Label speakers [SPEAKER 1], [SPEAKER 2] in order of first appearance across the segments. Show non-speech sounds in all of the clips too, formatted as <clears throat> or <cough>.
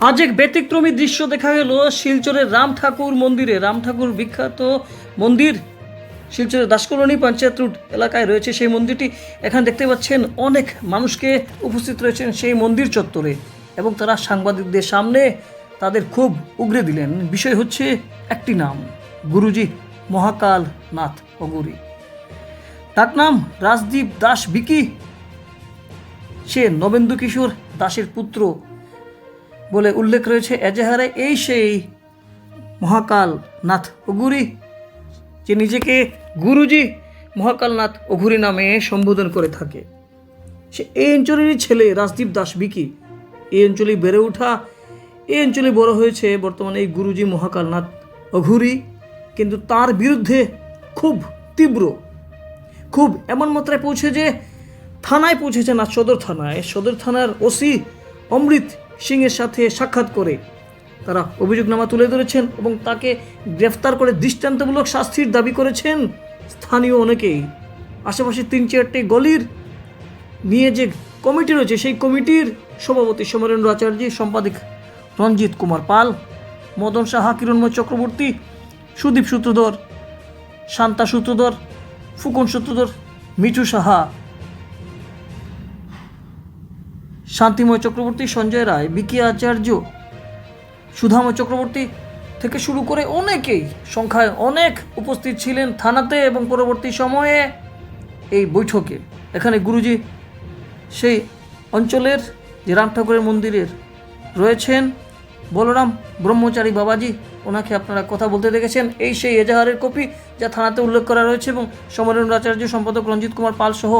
[SPEAKER 1] আজ এক ব্যতিক্রমী দৃশ্য দেখা গেল শিলচরের রাম ঠাকুর মন্দিরে। রাম ঠাকুর বিখ্যাত মন্দির শিলচরের দাসকলোনি পঞ্চায়েত রুট এলাকায় রয়েছে সেই মন্দিরটি। এখানে দেখতে পাচ্ছেন অনেক মানুষকে উপস্থিত রয়েছেন সেই মন্দির চত্বরে এবং তারা সাংবাদিকদের সামনে তাদের খুব উগরে দিলেন। বিষয় হচ্ছে একটি নাম, গুরুজি মহাকাল নাথ অগুরি তার নাম রাজদীপ দাস বিকি সে নবেন্দু কিশোর দাসের পুত্র বলে উল্লেখ রয়েছে, এজাহারে এই সেই মহাকাল নাথ অগুরি যে নিজেকে গুরুজি মহাকালনাথ অঘুরি নামে সম্বোধন করে থাকে। সে এই অঞ্চলেরই ছেলে রাজদীপ দাস বিকি এই অঞ্চলে বেড়ে ওঠা, এই অঞ্চলে বড় হয়েছে বর্তমানে এই গুরুজি মহাকালনাথ অঘুরি, কিন্তু তার বিরুদ্ধে খুব তীব্র, খুব এমন মাত্রায় পৌঁছে যে থানায় পৌঁছেছে না সদর থানায়। সদর থানার ওসি অমৃত সিংয়ের সাথে সাক্ষাৎ করে। তারা অভিযোগনামা তুলে ধরেছেন এবং তাকে গ্রেফতার করে দৃষ্টান্তমূলক শাস্তির দাবি করেছেন স্থানীয় অনেকেই। আশেপাশে তিন চারটে গলির নিয়ে যে কমিটি রয়েছে, সেই কমিটির সভাপতি সমরেন্দ্র আচার্য, সম্পাদক রঞ্জিত কুমার পাল, মদন সাহা, কিরণময় চক্রবর্তী, সুদীপ সূত্রধর, শান্তা সূত্রধর, ফুকন সূত্রধর, মিঠু সাহা শান্তিময় চক্রবর্তী সঞ্জয় রায়, বিকি আচার্য, সুধাময় চক্রবর্তী থেকে শুরু করে অনেকেই সংখ্যায় অনেক উপস্থিত ছিলেন থানাতে এবং পরবর্তী সময়ে এই বৈঠকে। এখানে গুরুজি সেই অঞ্চলের যে রাম ঠাকুরের মন্দিরের রয়েছেন বলরাম ব্রহ্মচারী বাবাজি, ওনাকে আপনারা কথা বলতে দেখেছেন। এই সেই এজাহারের কপি যা থানাতে উল্লেখ করা রয়েছে এবং সমরেন্দ্র আচার্য, সম্পাদক রঞ্জিত কুমার পাল সহ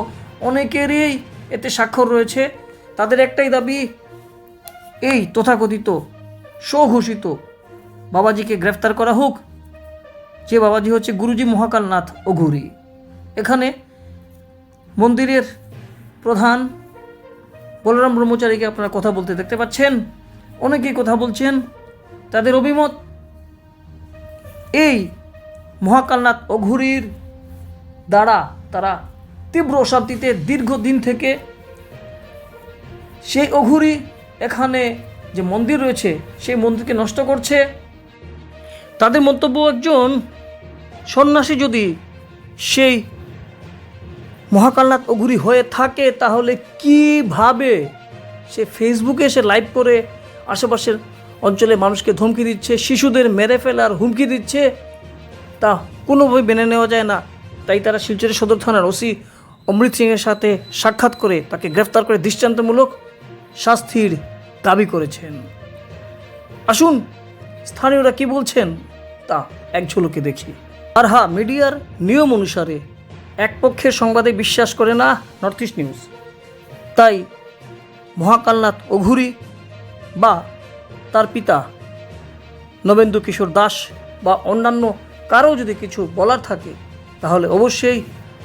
[SPEAKER 1] অনেকেরই এতে স্বাক্ষর রয়েছে। তাদের একটাই দাবি, এই তথাকথিত, স্বঘোষিত বাবাজিকে গ্রেফতার করা হোক। যে বাবাজি হচ্ছে গুরুজি মহাকালনাথ অঘুরি। এখানে মন্দিরের প্রধান বলরাম ব্রহ্মচারীকে আপনারা কথা বলতে দেখতে পাচ্ছেন। অনেকেই কথা বলছেন, তাদের অভিমত, এই মহাকালনাথ অঘুরির দ্বারা তারা তীব্র অশান্তিতে দীর্ঘদিন থেকে সেই অঘুরি এখানে যে মন্দির রয়েছে, সেই মন্দিরকে নষ্ট করছে। তাদের মন্তব্য একজন সন্ন্যাসী যদি সেই মহাকালনাথ অঘুরি হয়ে থাকে, তাহলে কীভাবে সে ফেসবুকে এসে লাইভ করে, আশেপাশের অঞ্চলে মানুষকে ধমকি দিচ্ছে, শিশুদের মেরে ফেলার হুমকি দিচ্ছে, তা কোনোভাবে মেনে নেওয়া যায় না। তাই তারা শিলচরের সদর থানার ওসি অমৃত সিংয়ের সাথে সাক্ষাৎ করে তাকে গ্রেফতার করে দৃষ্টান্তমূলক শাস্তির দাবি করেছেন। আসুন, স্থানীয়রা কি বলছেন তা এক ঝলকে দেখি। আর হ্যাঁ মিডিয়ার নিয়ম অনুসারে এক পক্ষের সংবাদে বিশ্বাস করে না নর্থ ইস্ট নিউজ। তাই মহাকালনাথ অঘুরি বা তার পিতা নবেন্দু কিশোর দাস বা অন্যান্য কারও যদি কিছু বলার থাকে, তাহলে অবশ্যই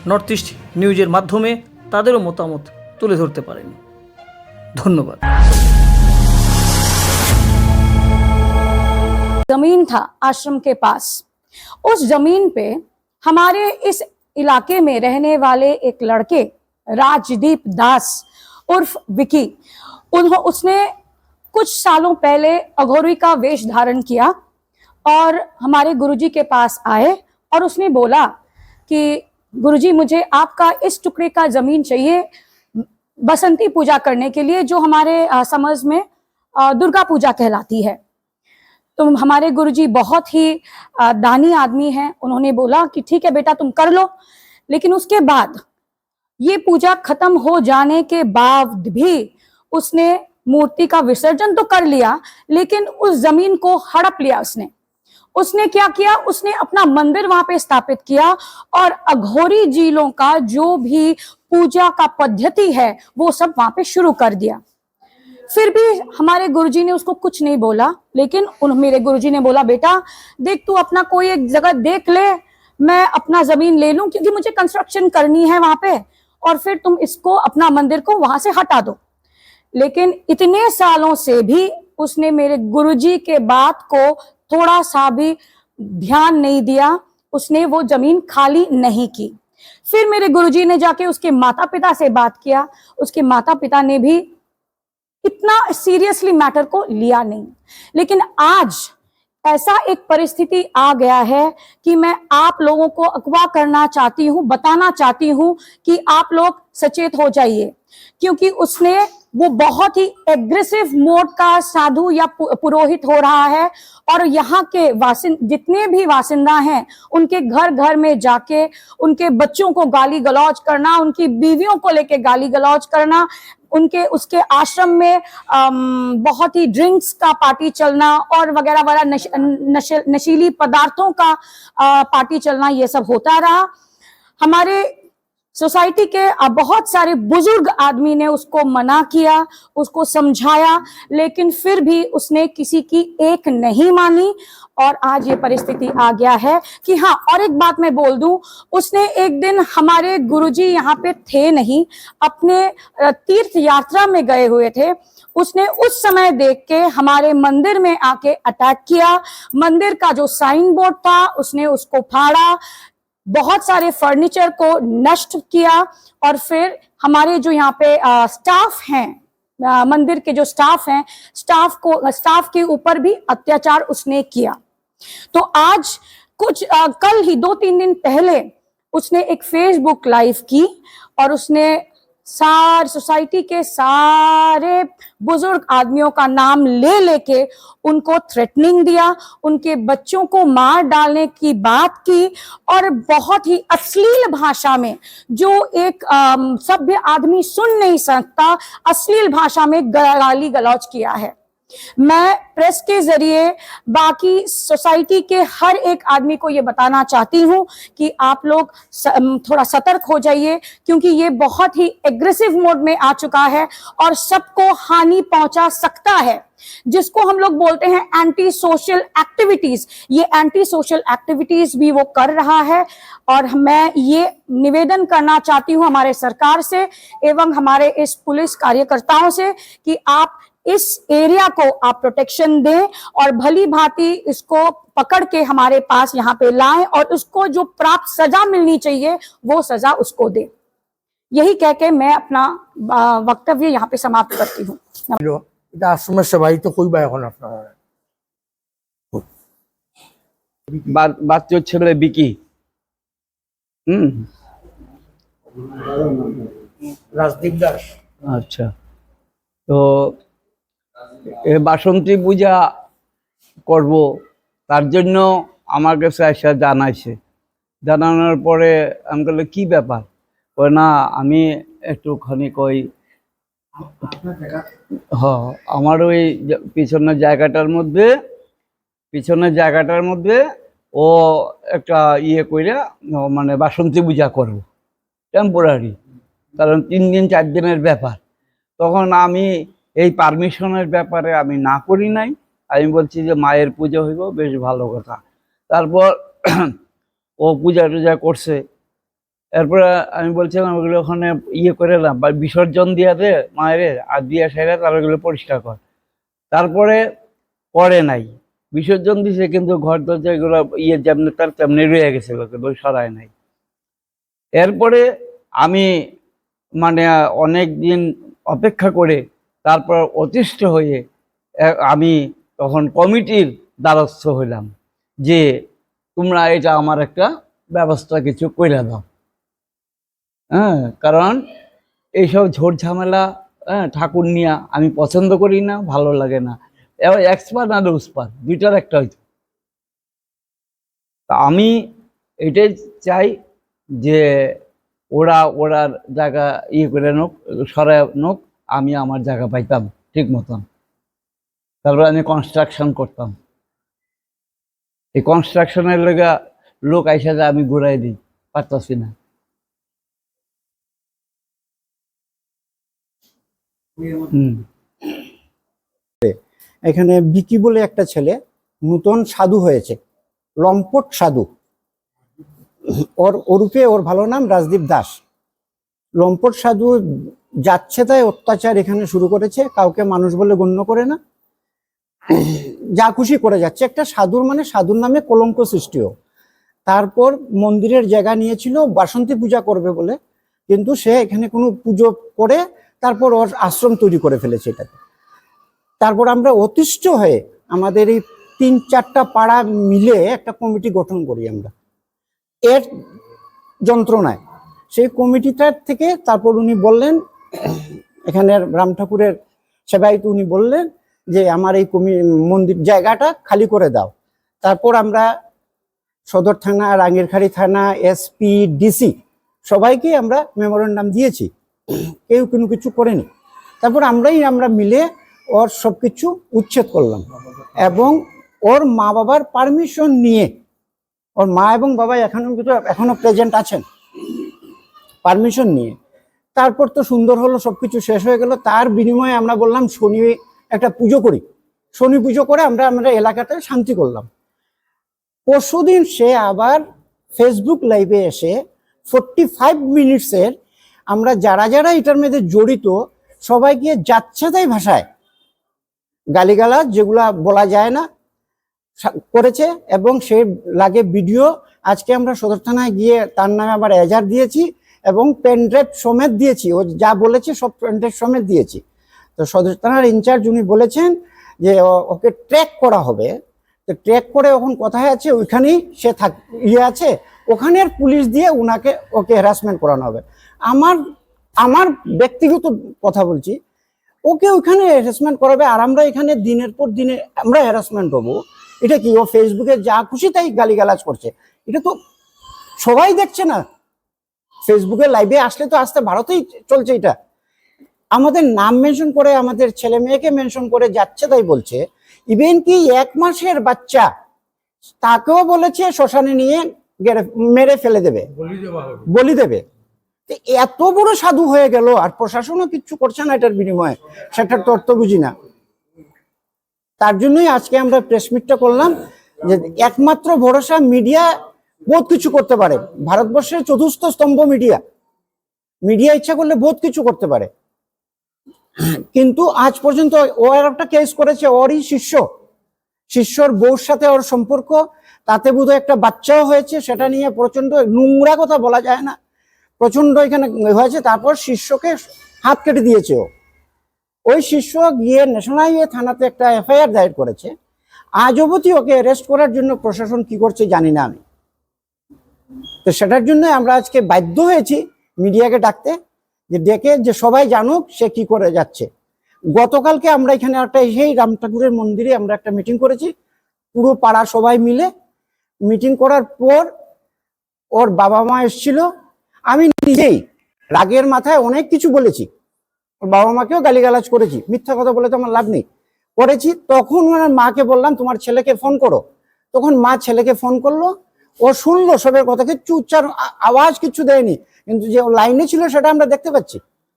[SPEAKER 1] নর্থ ইস্ট নিউজের মাধ্যমে তাদেরও মতামত তুলে ধরতে পারেন। ধন্যবাদ
[SPEAKER 2] जमीन था आश्रम के पास उस जमीन पे हमारे इस इलाके में रहने वाले एक लड़के राजदीप दास उर्फ विकी उन्हों उसने कुछ सालों पहले अघोरी का वेश धारण किया और हमारे गुरुजी के पास आए और उसने बोला कि गुरुजी मुझे आपका इस टुकड़े का जमीन चाहिए बसंती पूजा करने के लिए जो हमारे समाज में दुर्गा पूजा कहलाती है। तो हमारे गुरुजी बहुत ही दानी आदमी हैं। उन्होंने बोला कि ठीक है बेटा तुम कर लो। लेकिन उसके बाद ये पूजा खत्म हो जाने के बाद भी उसने मूर्ति का विसर्जन तो कर लिया, लेकिन उस ज़मीन को हड़प लिया उसने। उसने क्या किया? उसने अपना मंदिर वहाँ पे स्थापित किया और अघोरी जीलों का जो भी पूजा का पद्धति है, वो सब वहाँ पे शुरू कर दिया। फिर भी हमारे गुरुजी ने उसको कुछ नहीं बोला, लेकिन उन मेरे गुरुजी ने बोला, बेटा, देख तू अपना कोई एक जगह देख ले, मैं अपना ज़मीन ले लूँ, क्योंकि मुझे कंस्ट्रक्शन करनी है वहाँ पे, और फिर तुम इसको, अपना मंदिर को वहाँ से हटा दो। लेकिन इतने सालों से भी उसने मेरे गुरुजी के बात को थोड़ा सा भी ध्यान नहीं दिया, उसने वो ज़मीन खाली नहीं की। फिर मेरे गुरुजी ने जाके उसके माता पिता से बात किया। उसके माता पिता ने भी इतना सीरियसली मैटर को लिया नहीं। लेकिन आज ऐसा एक परिस्थिति आ गया है कि मैं आप लोगों को अगवा करना चाहती हूँ, बताना चाहती हूँ कि आप लोग सचेत हो जाइए। क्योंकि उसने वो बहुत ही एग्रेसिव मोड का साधु या पुरोहित हो रहा है और यहाँ के वासिन जितने भी वासिंदा हैं उनके घर घर में जाके उनके बच्चों को गाली गलौज करना उनकी बीवियों को लेके गाली गलौज करना उनके उसके आश्रम में अम, बहुत ही ड्रिंक्स का पार्टी चलना और वगैरह वगैरह नश, नश, नशीली पदार्थों का अ, पार्टी चलना ये सब होता रहा। हमारे सोसाइटी के बहुत सारे बुज़ुर्ग आदमी ने उसको मना किया, उसको समझाया, लेकिन फिर भी उसने किसी की एक नहीं मानी और आज ये परिस्थिति आ गया है कि हाँ और एक बात मैं बोल दूँ, उसने एक दिन हमारे गुरुजी यहाँ पे थे नहीं, अपने तीर्थ यात्रा में गए हुए थे, उसने उस समय देख के हमारे मंदिर में आके अटैक किया, मंदिर का जो साइन बोर्ड था, उसने उसको फाड़ा बहुत सारे फर्नीचर को नष्ट किया और फिर हमारे जो यहाँ पे आ, स्टाफ हैं मंदिर के जो स्टाफ हैं स्टाफ को स्टाफ के ऊपर भी अत्याचार उसने किया। तो आज कुछ आ, कल ही दो तीन दिन पहले उसने एक फेसबुक लाइव की और उसने सार, सोसाइटी के सारे बुज़ुर्ग आदमियों का नाम ले लेके उनको थ्रेटनिंग दिया, उनके बच्चों को मार डालने की बात की और बहुत ही अश्लील भाषा में, जो एक सभ्य आदमी सुन नहीं सकता, अश्लील भाषा में गाली गलौज किया है। मैं प्रेस के ज़रिए बाकी सोसाइटी के हर एक आदमी को ये बताना चाहती हूँ कि आप लोग थोड़ा सतर्क हो जाइए, क्योंकि ये बहुत ही एग्रेसिव मोड में आ चुका है और सबको हानि पहुँचा सकता है। जिसको हम लोग बोलते हैं एंटी सोशल एक्टिविटीज़ ये एंटी सोशल एक्टिविटीज़ भी वो कर रहा है और मैं ये निवेदन करना चाहती हूँ हमारे सरकार से एवं हमारे इस पुलिस कार्यकर्ताओं से कि आप इस एरिया को आप प्रोटेक्शन दें और भली भांति इसको पकड़ के हमारे पास यहाँ पे लाएँ और उसको जो प्राप्त सजा मिलनी चाहिए वो सजा उसको दें। यही कह के मैं अपना वक्तव्य यहाँ पे समाप्त करती हूँ।
[SPEAKER 3] तो कोई होना बात
[SPEAKER 4] बात जो अच्छे बड़े बिकी।
[SPEAKER 3] हम्म। राजदीप
[SPEAKER 4] दास अच्छा। तो বাসন্তী পূজা করব, তার জন্য আমার কাছে এসে জানাইছে। জানানোর পরে আমি বললাম, কী ব্যাপার? কয়, না, আমি একটুখানি কই, হ, আমার ওই পিছনের জায়গাটার মধ্যে, পিছনের জায়গাটার মধ্যে ও একটা ইয়ে কইরা, ও মানে বাসন্তী পূজা করব টেম্পোরারি কারণ তিন দিন, চার দিনের ব্যাপার। তখন আমি এই পারমিশনের ব্যাপারে আমি না করি নাই। আমি বলছি যে মায়ের পুজো হইব, বেশ ভালো কথা। তারপর <clears throat> ও পূজা টুজা করছে। এরপরে আমি বলছিলাম, ওগুলো ওখানে ইয়ে করে এলাম বা বিসর্জন দিয়া দে মায়ের, আর দিয়া সেরে তার ওগুলো পরিষ্কার কর। তারপরে করে নাই। বিসর্জন দিছে, কিন্তু ঘর দরজা এগুলো ইয়ে যেমনি তার তেমনি রয়ে গেছিল কিন্তু সরায় নাই। এরপরে আমি মানে অনেক দিন অপেক্ষা করে তারপর অতিষ্ঠ হয়ে আমি তখন কমিটির দ্বারস্থ হইলাম যে তোমরা এটা আমার একটা ব্যবস্থা কিছু করে দাও। হ্যাঁ কারণ এইসব ঝোড় ঝামেলা হ্যাঁ ঠাকুর নিয়া আমি পছন্দ করি না, ভালো লাগে না। এবার এক্সপার্ট আর উসপার দুইটার একটা হইতো। তা আমি এটাই চাই যে ওরা ওরার জায়গা ইয়ে করে নোক, সরায় নোক আমি আমার জায়গা পাইতাম ঠিক মতন। তারপরে আমি কনস্ট্রাকশন করতাম। এই কনস্ট্রাকশনের লেগা লোক আইসা যে আমি ঘুরাই দিই, পারতাছি না।
[SPEAKER 5] এখানে বিকি বলে একটা ছেলে নূতন সাধু হয়েছে, লম্পট সাধু। ওর, ওরূপে ওর ভালো নাম রাজদীপ দাস। লম্পট সাধু যাচ্ছে তাই অত্যাচার এখানে শুরু করেছে, কাউকে মানুষ বলে গণ্য করে না। যা খুশি করে যাচ্ছে। একটা সাধুর মানে সাধুর নামে কলঙ্ক সৃষ্টিও তারপর মন্দিরের জায়গা নিয়েছিল, বাসন্তী পূজা করবে বলে। কিন্তু সে এখানে কোনো পুজো করে, তারপর ওর আশ্রম তৈরি করে ফেলেছে এটাতে তারপর আমরা অতিষ্ঠ হয়ে আমাদের এই তিন চারটা পাড়া মিলে একটা কমিটি গঠন করি আমরা। এর যন্ত্রণায়। সেই কমিটিটার থেকে তারপর উনি বললেন এখানের রাম ঠাকুরের সেবায়িত উনি বললেন যে আমার এই কমি মন্দির জায়গাটা খালি করে দাও। তারপর আমরা সদর থানা, রাঙ্গিরখাড়ি থানা এসপি ডিসি সবাইকে আমরা মেমোরেন্ডাম দিয়েছি। কেউ কোনো কিছু করেনি। তারপর আমরাই আমরা মিলে ওর সব কিছু উচ্ছেদ করলাম এবং ওর মা বাবার পারমিশন নিয়ে ওর মা এবং বাবা এখনও কিন্তু এখনও প্রেজেন্ট আছেন। পারমিশন নিয়ে। তারপর তো সুন্দর হলো, সবকিছু শেষ হয়ে গেল। তার বিনিময়ে আমরা বললাম, শনি একটা পুজো করি। শনি পুজো করে আমরা আমরা এলাকাটা শান্তি করলাম। পরশুদিন সে আবার ফেসবুক লাইভে এসে ফোরটি ফাইভ মিনিটসের আমরা যারা যারা এটার মধ্যে জড়িত, সবাই গিয়ে যাচ্ছে তাই ভাষায়। গালিগালাজ যেগুলা বলা যায় না করেছে এবং সে লাগে ভিডিও। আজকে আমরা সদর থানায় গিয়ে তার নামে আবার এজার দিয়েছি। এবং পেনড্রাইভ সমেত দিয়েছি। ও যা বলেছে সব পেনড্রাইভ সমেত দিয়েছি। তো সদর থানার ইনচার্জ উনি বলেছেন যে ওকে ট্র্যাক করা হবে। তো ট্র্যাক করে এখন কোথায় আছে, ওইখানেই সে থাক ইয়ে আছে। ওখানের পুলিশ দিয়ে উনাকে, ওকে হ্যারাসমেন্ট করানো হবে। আমার আমার ব্যক্তিগত কথা বলছি, ওকে ওখানে হ্যারাসমেন্ট করাবে আর আমরা এখানে দিনের পর দিনে আমরা হ্যারাসমেন্ট হব। এটা কি, ও ফেসবুকে যা খুশি তাই গালিগালাজ করছে। এটা তো সবাই দেখছে না। ফেসবুকে লাইভে আসলে তো আসতে ভারতেই চলছে এটা। আমাদের নাম মেনশন করে আমাদের ছেলে মেয়েকে মেনশন করে যাচ্ছে তাই বলছে। ইভেন কি এক মাসের বাচ্চা তাকেও বলেছে শ্মশানে নিয়ে মেরে ফেলে দেবে। বলি দেবে। এত বড় সাধু হয়ে গেল আর প্রশাসনও কিচ্ছু করছে না এটার বিনিময়ে। সেটার তো অর্থ বুঝি না। তার জন্যই আজকে আমরা প্রেস মিটটা করলাম যে একমাত্র ভরসা মিডিয়া বহুত কিছু করতে পারে। ভারতবর্ষের চতুর্থ স্তম্ভ মিডিয়া। মিডিয়া ইচ্ছা করলে বহুত কিছু করতে পারে। কিন্তু আজ পর্যন্ত ও আর একটা কেস করেছে ওরই শিষ্য। শিষ্যর বউর সাথে ওর সম্পর্ক, তাতে বোধহয় একটা বাচ্চাও হয়েছে, সেটা নিয়ে প্রচণ্ড নোংরা কথা বলা যায় না। প্রচণ্ড এখানে হয়েছে, তারপর শিষ্যকে হাত কেটে দিয়েছে ও। ওই শিষ্য গিয়ে ন্যাশনাল হাইওয়ে থানাতে একটা এফআইআর দায়ের করেছে। আজ অবধি ওকে অ্যারেস্ট করার জন্য প্রশাসন কি করছে জানি না আমি। তো সেটার জন্য আমরা আজকে বাধ্য হয়েছি মিডিয়াকে ডাকতে যে ডেকে যে সবাই জানুক সে কি করে যাচ্ছে। গতকালকে আমরা এখানে একটা সেই রাম ঠাকুরের মন্দিরে আমরা একটা মিটিং করেছি। পুরো পাড়া সবাই মিলে মিটিং করার পর ওর বাবা মা এসেছিল। আমি নিজেই রাগের মাথায় অনেক কিছু বলেছি। ওর বাবা মাকেও গালিগালাজ করেছি। মিথ্যা কথা বলে তো আমার লাভ নেই। করেছি। তখন ওনার মাকে বললাম, তোমার ছেলেকে ফোন করো। তখন মা ছেলেকে ফোন করল। ও শুনলো সবের কথা কিচ্ছু উচ্চারণ আওয়াজ কিচ্ছু দেয়নি। কিন্তু যে লাইনে ছিল সেটা আমরা দেখতে পাচ্ছি।